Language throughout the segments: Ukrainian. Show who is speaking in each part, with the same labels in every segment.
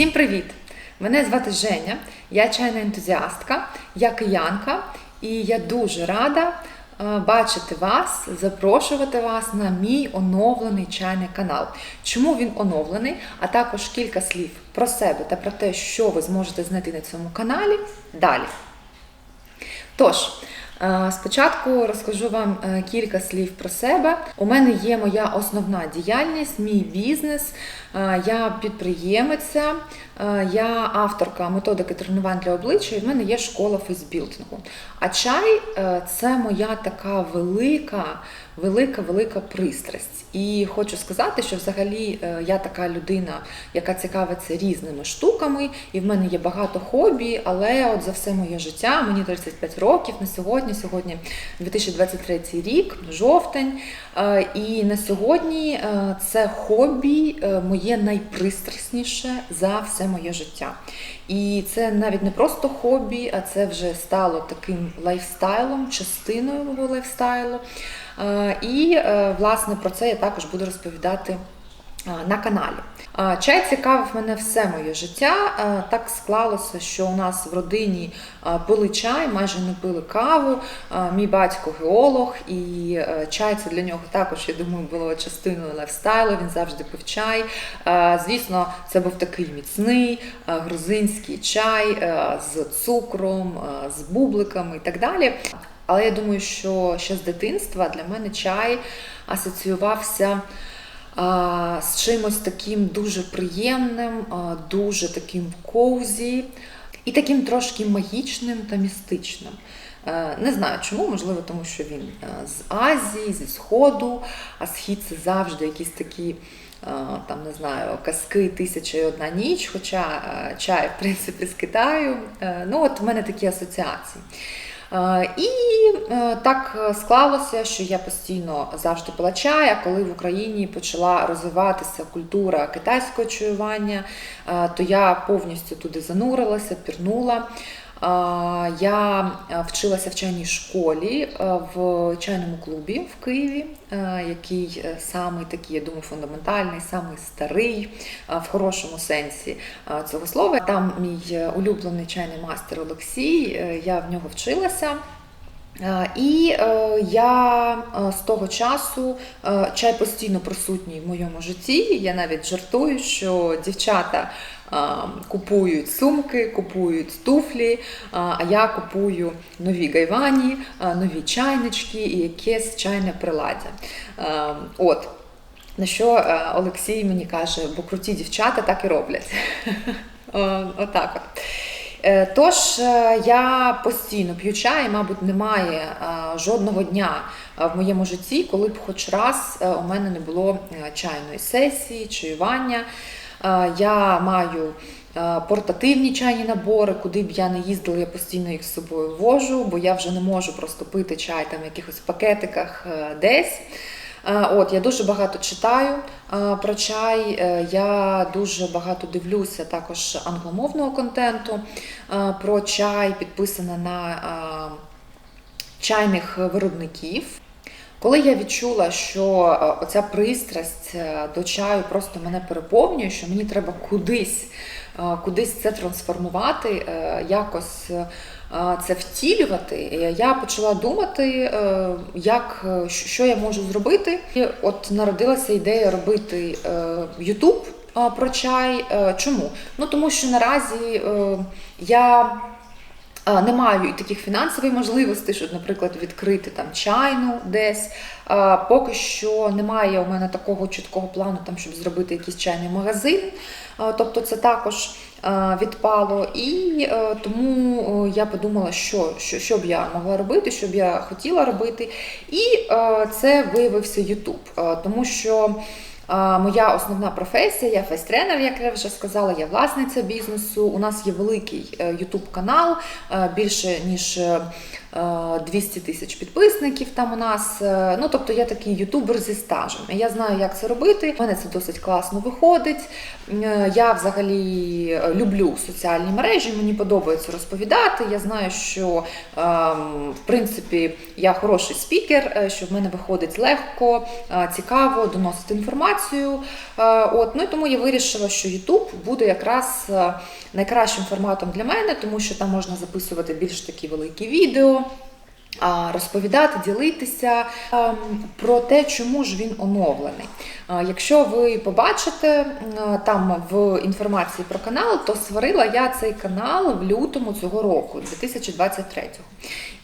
Speaker 1: Всім привіт! Мене звати Женя, я чайна ентузіастка, я киянка, і я дуже рада е, бачити вас, запрошувати вас на мій оновлений чайний канал. Чому він оновлений? А також кілька слів про себе та про те, що ви зможете знайти на цьому каналі далі. Тож, спочатку розкажу вам е, кілька слів про себе. У мене є моя основна діяльність, мій бізнес. Е, Я підприємиця, е, я авторка методики тренувань для обличчя, і в мене є школа фейсбілдингу. А чай е, це моя така велика, велика, велика пристрасть. І хочу сказати, що взагалі е, я така людина, яка цікавиться різними штуками, і в мене є багато хобі, але от за все моє життя, мені 35 років на сьогодні, сьогодні 2023 рік, жовтень. е, І на сьогодні е, це хобі е, моє найпристрасніше за все моє життя. І це навіть не просто хобі, а це вже стало таким лайфстайлом, частиною мого лайфстайлу. І е, власне про це я також буду розповідати на каналі. Чай цікавив мене все моє життя. Так склалося, що у нас в родині пили чай, майже не пили каву. Мій батько геолог, і е, чай це для нього також, я думаю, було частиною лайфстайлу. Він завжди пив чай. Звісно, це був такий міцний грузинський чай з цукром, з бубликами і так далі. Але я думаю, що ще з дитинства для мене чай асоціювався з чимось таким дуже приємним, дуже таким коузі і таким трошки магічним та містичним. Е, Не знаю чому, можливо, тому що він е, з Азії, зі Сходу, а схід це завжди якісь такі. е, Там не знаю, казки тисяча і одна ніч, хоча чай, в принципі, з Китаю. Ну, от в мене такі асоціації. Е, І е, так склалося, що я постійно завжди пила чай, а коли в Україні почала розвиватися культура китайського чаювання, е, то я повністю туди занурилася, пірнула. Я е, вчилася в чайній школі е, в чайному клубі в Києві, е, який самий такий, я думаю, фундаментальний, самий старий в хорошому сенсі цього слова. Там мій улюблений чайний мастер Олексій, я в нього вчилася. І я з того часу чай постійно присутній в моєму житті. Я навіть жартую, що дівчата купують сумки, купують туфлі, а я купую нові гайвані, нові чайнички і якесь чайне приладдя. От. На що е, Олексій мені каже, бо круті дівчата так і роблять. Отак от. Е, Тож е, я постійно п'ю чай, мабуть, немає жодного дня в моєму житті, коли б хоч раз у мене не було чайної сесії, чаювання. Е, Я маю е, портативні чайні набори, куди б я не їздила, я постійно їх з собою вожу, бо я вже не можу просто пити чай там в якихось пакетиках е, десь. От я дуже багато читаю про чай. Я дуже багато дивлюся також англомовного контенту про чай, підписана на чайних виробників. Коли я відчула, що е, оця пристрасть е, до чаю просто мене переповнює, що мені треба кудись, е, кудись це трансформувати, якось це втілювати, я почала думати, як, що я можу зробити. І от народилася ідея робити YouTube про чай. Чому? Ну тому що наразі я. А, Не маю і таких фінансових можливостей, щоб, наприклад, відкрити там чайну десь. Поки що немає у мене такого чіткого плану, там, щоб зробити якийсь чайний магазин. Тобто це також відпало. І е, тому я подумала, що, що, що б я могла робити, що б я хотіла робити. І е, це виявився. Е, Тому що Моя основна професія, я фейс-тренер, як я вже сказала, я власниця бізнесу. У нас є великий YouTube канал, більше ніж е, 200 тисяч підписників там у нас. Е, Ну, тобто я такий ютубер зі стажем. Я знаю, як це робити. У мене це досить класно виходить. Е, Я взагалі е, люблю соціальні мережі, мені подобається розповідати. Я знаю, що ем, в принципі я хороший спікер, е, що в мене виходить легко, е, цікаво доносити інформацію. Е, От, ну і тому я вирішила, що YouTube буде якраз е, найкращим форматом для мене, тому що там можна записувати більш такі великі відео. Розповідати, ділитися про те, чому ж він оновлений. Якщо ви побачите там в інформації про канал, то створила я цей канал в лютому цього року, 2023.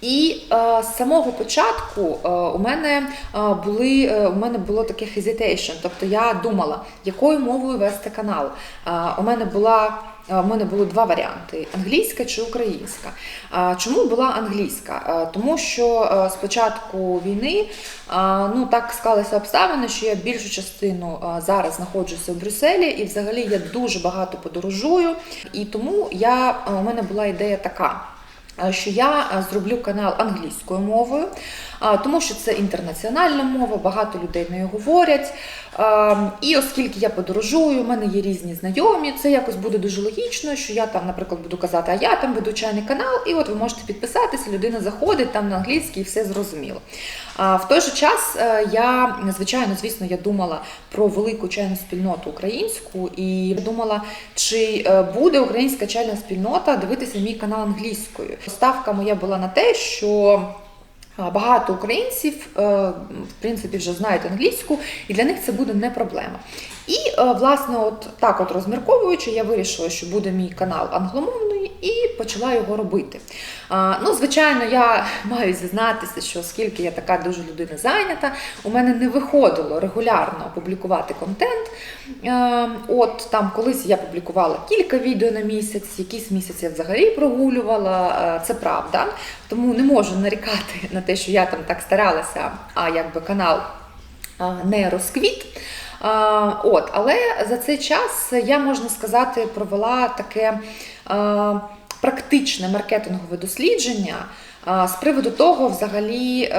Speaker 1: І е, з самого початку е, у мене е, були у мене було таке hesitation, тобто я думала, якою мовою вести канал. У мене була у мене було два варіанти: англійська чи українська. Чому була англійська? Тому що е, з початку війни ну так склалися обставини, що я більшу частину зараз знаходжуся в Брюсселі, і взагалі я дуже багато подорожую. І тому я у мене була ідея така. Що я зроблю канал англійською мовою, тому що це інтернаціональна мова, багато людей нею говорять. І оскільки я подорожую, у мене є різні знайомі, це якось буде дуже логічно, що я там, наприклад, буду казати, а я там веду чайний канал, і от ви можете підписатися, людина заходить там на англійський і все зрозуміло. В той же час е, я, звичайно, звісно, я думала про велику чайну спільноту українську, і думала, чи е, буде українська чайна спільнота дивитися мій канал англійською. Ставка моя була на те, що. Багато українців, е, в принципі, вже знають англійську, і для них це буде не проблема. І, е, власне, от так от розмірковуючи, я вирішила, що буде мій канал англомовний, і почала його робити. А, Ну, звичайно, я маю зізнатися, що оскільки я така дуже людина зайнята, у мене не виходило регулярно публікувати контент. Е, От там колись я публікувала кілька відео на місяць, якийсь місяць я взагалі прогулювала, е, це правда. Тому не можу нарікати на те, що я там так старалася, а якби канал а, не розквіт. А, От, але за цей час я можна сказати провела таке а, практичне маркетингове дослідження. З приводу того, взагалі, е,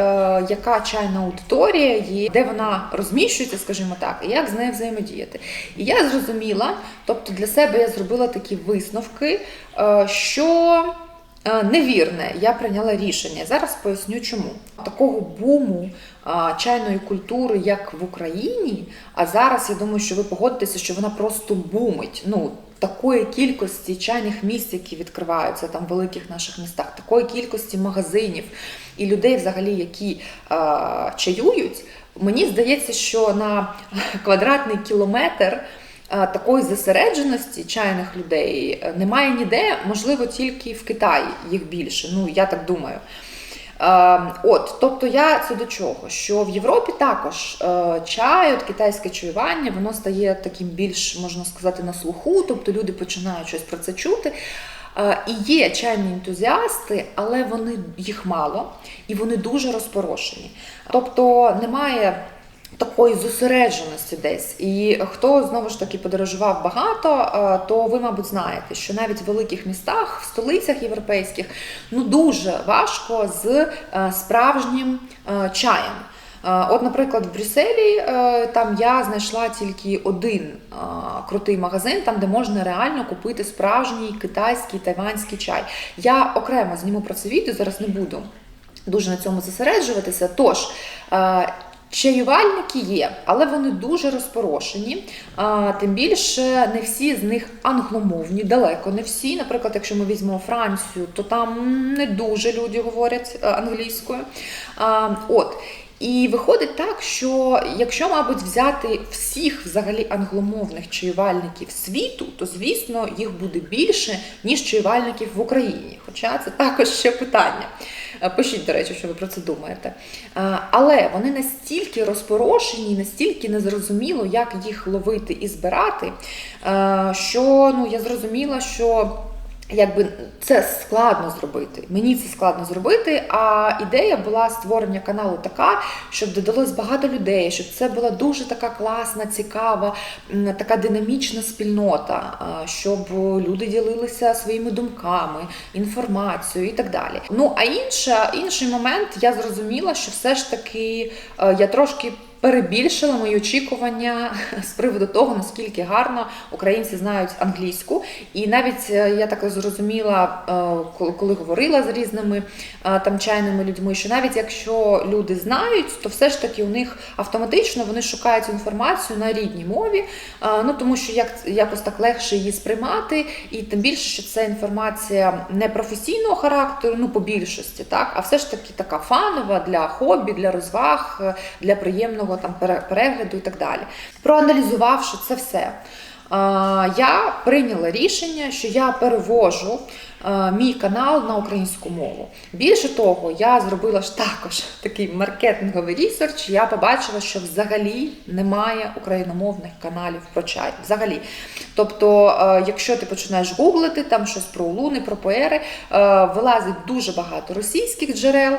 Speaker 1: яка чайна аудиторія є, де вона розміщується, скажімо так, і як з нею взаємодіяти. І я зрозуміла, тобто для себе я зробила такі висновки, е, що Е, Невірне, я прийняла рішення. Зараз поясню, чому такого буму чайної культури, як в Україні. А зараз я думаю, що ви погодитеся, що вона просто бумить. Ну такої кількості чайних місць, які відкриваються там в великих наших містах, такої кількості магазинів і людей, взагалі, які а, чаюють. Мені здається, що на квадратний кілометр. Такої зосередженості чайних людей е, немає ніде, можливо, тільки в Китаї їх більше. Ну, я так думаю. Е, От, тобто я це до чого? Що в Європі також е, чай, от китайське чаювання, воно стає таким більш, можна сказати, на слуху, тобто люди починають щось про це чути. Е, І є чайні ентузіасти, але вони їх мало і вони дуже розпорошені. Тобто немає такої зосередженості десь. І хто знову ж таки подорожував багато, е, то ви, мабуть, знаєте, що навіть в великих містах, в столицях європейських, ну дуже важко з е, справжнім е, чаєм. От, наприклад, в Брюсселі там я знайшла тільки один крутий магазин, там де можна реально купити справжній китайський тайванський чай. Я окремо зніму про це відео, зараз не буду дуже на цьому зосереджуватися. Тож. Чаювальники є, але вони дуже розпорошені. А, Тим більше не всі з них англомовні, далеко не всі. Наприклад, якщо ми візьмемо Францію, то там не дуже люди говорять е, англійською. А, От. І виходить так, що якщо, мабуть, взяти всіх взагалі англомовних чаювальників світу, то звісно їх буде більше, ніж чаювальників в Україні. Хоча це також ще питання. Е, Пишіть, до речі, що ви про це думаєте. Е, Але вони настільки розпорошені, настільки незрозуміло, як їх ловити і збирати, е, що ну, я зрозуміла, що Якби це складно зробити. Мені це складно зробити. А ідея була створення каналу така, щоб додалось багато людей, щоб це була дуже така класна, цікава, така динамічна спільнота, щоб люди ділилися своїми думками, інформацією і так далі. Ну а інша, інший момент я зрозуміла, що все ж таки е, я трошки. Перебільшила мої очікування з приводу того, наскільки гарно українці знають англійську. І навіть е, я так зрозуміла, е, коли- говорила з різними е, там чайними людьми, що навіть якщо люди знають, то все ж таки у них автоматично вони шукають інформацію на рідній мові, ну тому що як якось так легше її сприймати, і тим більше, що це інформація не професійного характеру, ну по більшості, так, а все ж таки така фанова для хобі, для розваг, для приємного там перегляду і так далі. Проаналізувавши це все. Я прийняла рішення, що я перевожу мій канал на українську мову. Більше того, я зробила ж також такий маркетинговий ресерч. Я побачила, що взагалі немає україномовних каналів про чай. Взагалі. Тобто, якщо ти починаєш гуглити там щось про улуни, про поери, вилазить дуже багато російських джерел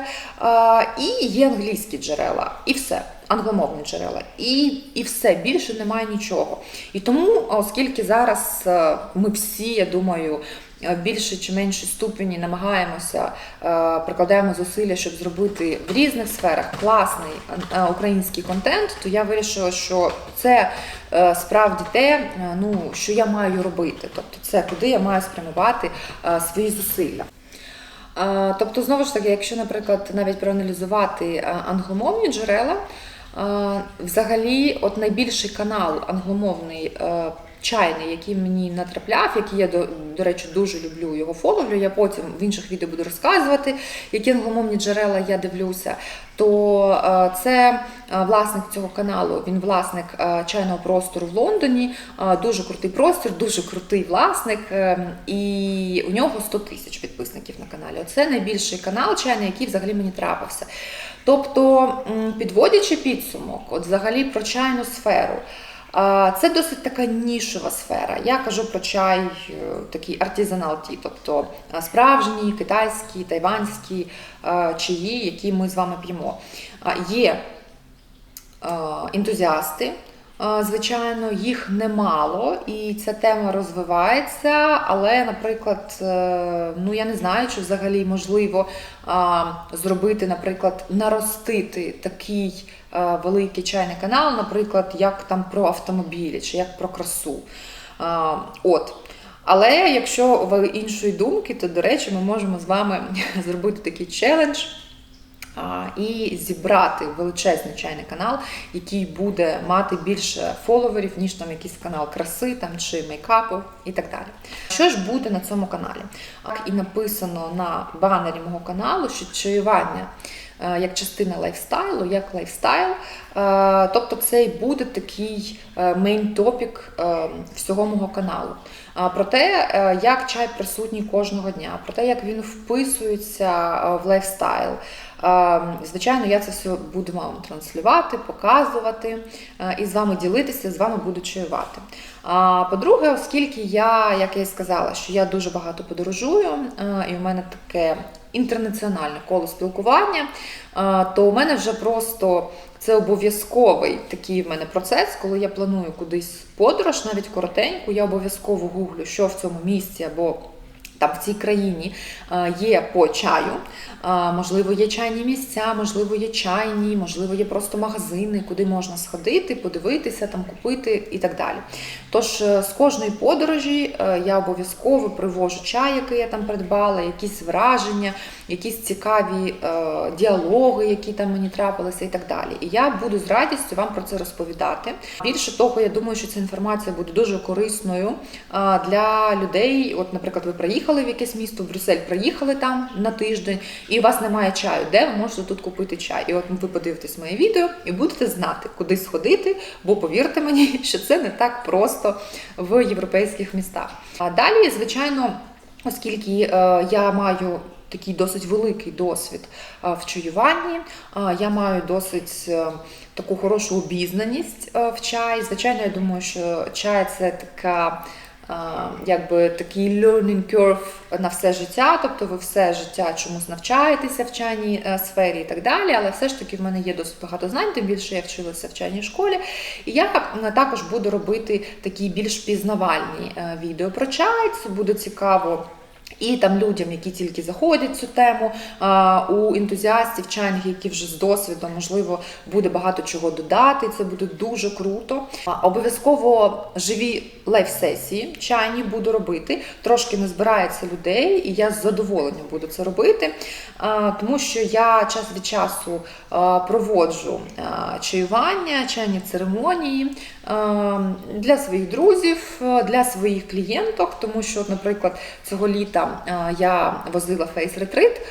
Speaker 1: і є англійські джерела, і все. Англомовні джерела, і, і все більше немає нічого. І тому, оскільки зараз е, ми всі, я думаю, е, більше чи меншій ступені намагаємося, е, прикладаємо зусилля, щоб зробити в різних сферах класний український контент, то я вирішила, що це справді те, ну, що я маю робити. Тобто це куди я маю спрямувати свої зусилля. Тобто, знову ж таки, якщо, наприклад, навіть проаналізувати англомовні джерела, взагалі, от найбільший канал англомовний е, чайний, який мені натрапляв, який я до, до речі дуже люблю його фоловлю. Я потім в інших відео буду розказувати, які англомовні джерела я дивлюся. То е, це е, власник цього каналу, він власник чайного простору в Лондоні. Дуже крутий простір, дуже крутий власник, і у нього 100 тисяч підписників на каналі. Це найбільший канал чайний, який взагалі мені трапився. Тобто, підводячи підсумок, от взагалі про чайну сферу. Це досить така нішова сфера. Я кажу про чай, е, такий артизанал ті, тобто е, справжні китайські, тайванські е, чаї, які ми з вами п'ємо. Є ентузіасти. Звичайно, їх немало, і ця тема розвивається. Але, наприклад, е, ну я не знаю, чи взагалі можливо зробити, наприклад, наростити такий е, великий чайний канал, наприклад, як там про автомобілі чи як про красу. От. Але якщо ви іншої думки, то, до речі, ми можемо з вами зробити такий челендж і зібрати величезний чайний канал, який буде мати більше фоловерів, ніж там якийсь канал краси там, чи мейкапу і так далі. Що ж буде на цьому каналі? І написано на банері мого каналу, що чаювання як частина лайфстайлу, як лайфстайл. Е, Тобто це і буде такий мейн топік всього мого каналу. Про те, е, як чай присутній кожного дня, про те, як він вписується е, в лайфстайл. Е, Звичайно, я це все буду вам транслювати, показувати е, і з вами ділитися, з вами буду чаювати. По-друге, оскільки я, як я і сказала, що я дуже багато подорожую, е, і у мене таке інтернаціональне коло спілкування, е, то у мене вже просто це обов'язковий такий в мене процес, коли я планую кудись подорож, навіть коротеньку, я обов'язково гуглю, що в цьому місці або там в цій країні е, є по чаю. Е, Можливо, є чайні місця, можливо, є чайні, можливо, є просто магазини, куди можна сходити, подивитися, там купити і так далі. Тож е, з кожної подорожі я обов'язково привожу чай, який я там придбала, якісь враження, якісь цікаві діалоги, які там мені трапилися, і так далі. І я буду з радістю вам про це розповідати. Більше того, я думаю, що ця інформація буде дуже корисною для людей. От, наприклад, ви приїхали в якесь місто, в Брюссель, приїхали там на тиждень, і у вас немає чаю. Де ви можете тут купити чай? І от ви подивитесь моє відео і будете знати, куди сходити, бо повірте мені, що це не так просто в європейських містах. А далі, звичайно, оскільки е, я маю такий досить великий досвід е, в чаюванні, е, я маю досить таку хорошу обізнаність в чаї. Звичайно, я думаю, що чай це така. Якби такий learning curve на все життя, тобто ви все життя чомусь навчаєтеся в чайній е, сфері і так далі, але все ж таки в мене є досить багато знань, тим більше я вчилася в чайній школі. І я е, також буду робити такі більш пізнавальні е, відео про чай. Це буде цікаво. І там людям, які тільки заходять цю тему, у ентузіастів чайних, які вже з досвідом, можливо, буде багато чого додати. Це буде дуже круто. Обов'язково живі лайф-сесії чайні буду робити. Трошки не збирається людей, і я з задоволенням буду це робити, тому що я час від часу проводжу чаювання, чайні церемонії для своїх друзів, для своїх клієнток, тому що, наприклад, цього літа я возила фейс-ретрит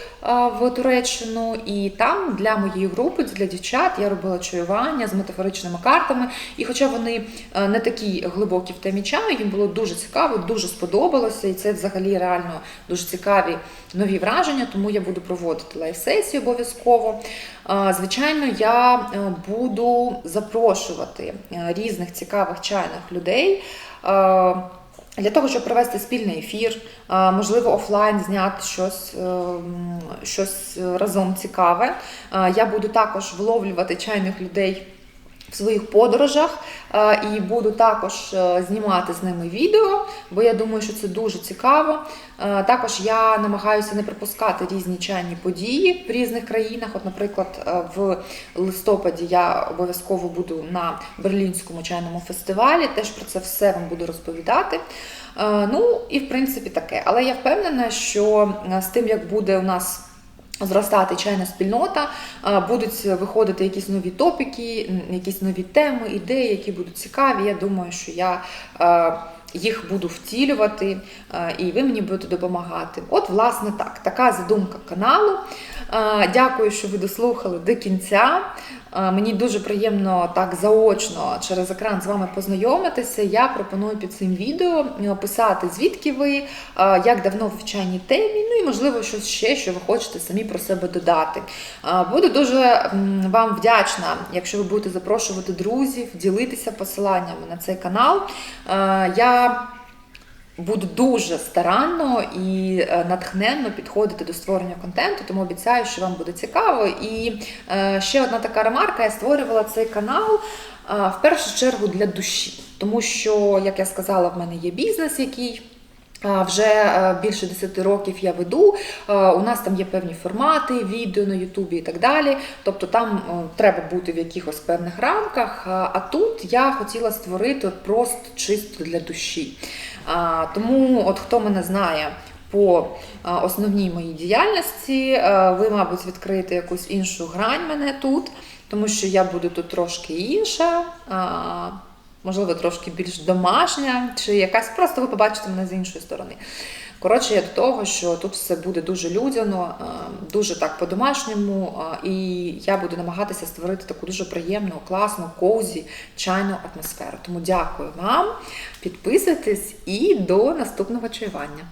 Speaker 1: в Туреччину, і там для моєї групи, для дівчат, я робила чаювання з метафоричними картами. І хоча вони не такі глибокі в темі чаю, їм було дуже цікаво, дуже сподобалося, і це взагалі реально дуже цікаві нові враження, тому я буду проводити лайв-сесію обов'язково. Звичайно, я е, буду запрошувати е, різних цікавих чайних людей. Для того, щоб провести спільний ефір, можливо, офлайн зняти щось, е, щось разом цікаве. Я буду також вловлювати чайних людей в своїх подорожах е, і буду також е, знімати з ними відео, бо я думаю, що це дуже цікаво. Е, Також я намагаюся не пропускати різні чайні події в різних країнах. От, наприклад, в листопаді я обов'язково буду на Берлінському чайному фестивалі. Теж про це все вам буду розповідати. Ну і в принципі таке. Але я впевнена, що з тим, як буде у нас зростати чайна спільнота, будуть виходити якісь нові топіки, якісь нові теми, ідеї, які будуть цікаві. Я думаю, що я їх буду втілювати, і ви мені будете допомагати. От, власне, так, така задумка каналу. Е, Дякую, що ви дослухали до кінця. Е, Мені дуже приємно так заочно через екран з вами познайомитися. Я пропоную під цим відео е, писати, звідки ви, е, як давно в чайній темі, ну і можливо щось ще, що ви хочете самі про себе додати. Е, Буду дуже вам вдячна, якщо ви будете запрошувати друзів, ділитися посиланнями на цей канал. Е, Я Буду дуже старанно і е, натхненно підходити до створення контенту, тому обіцяю, що вам буде цікаво. І е, ще одна така ремарка: я створювала цей канал е, в першу чергу для душі, тому що, як я сказала, в мене є бізнес, який. Вже е, більше 10 років я веду. Е, У нас там є певні формати, відео на Ютубі і так далі. Тобто там е, треба бути в якихось певних рамках. А тут я хотіла створити просто чисто для душі. Тому, от хто мене знає. По основній моїй діяльності е, ви, мабуть, відкриєте якусь іншу грань мене тут, тому що я буду тут трошки інша, можливо, трошки більш домашня, чи якась просто ви побачите мене з іншої сторони. Коротше, я до того, що тут все буде дуже людяно, е, дуже так по-домашньому, е, і я буду намагатися створити таку дуже приємну, класну, коузі, чайну атмосферу. Тому дякую вам, підписуйтесь і до наступного чаювання.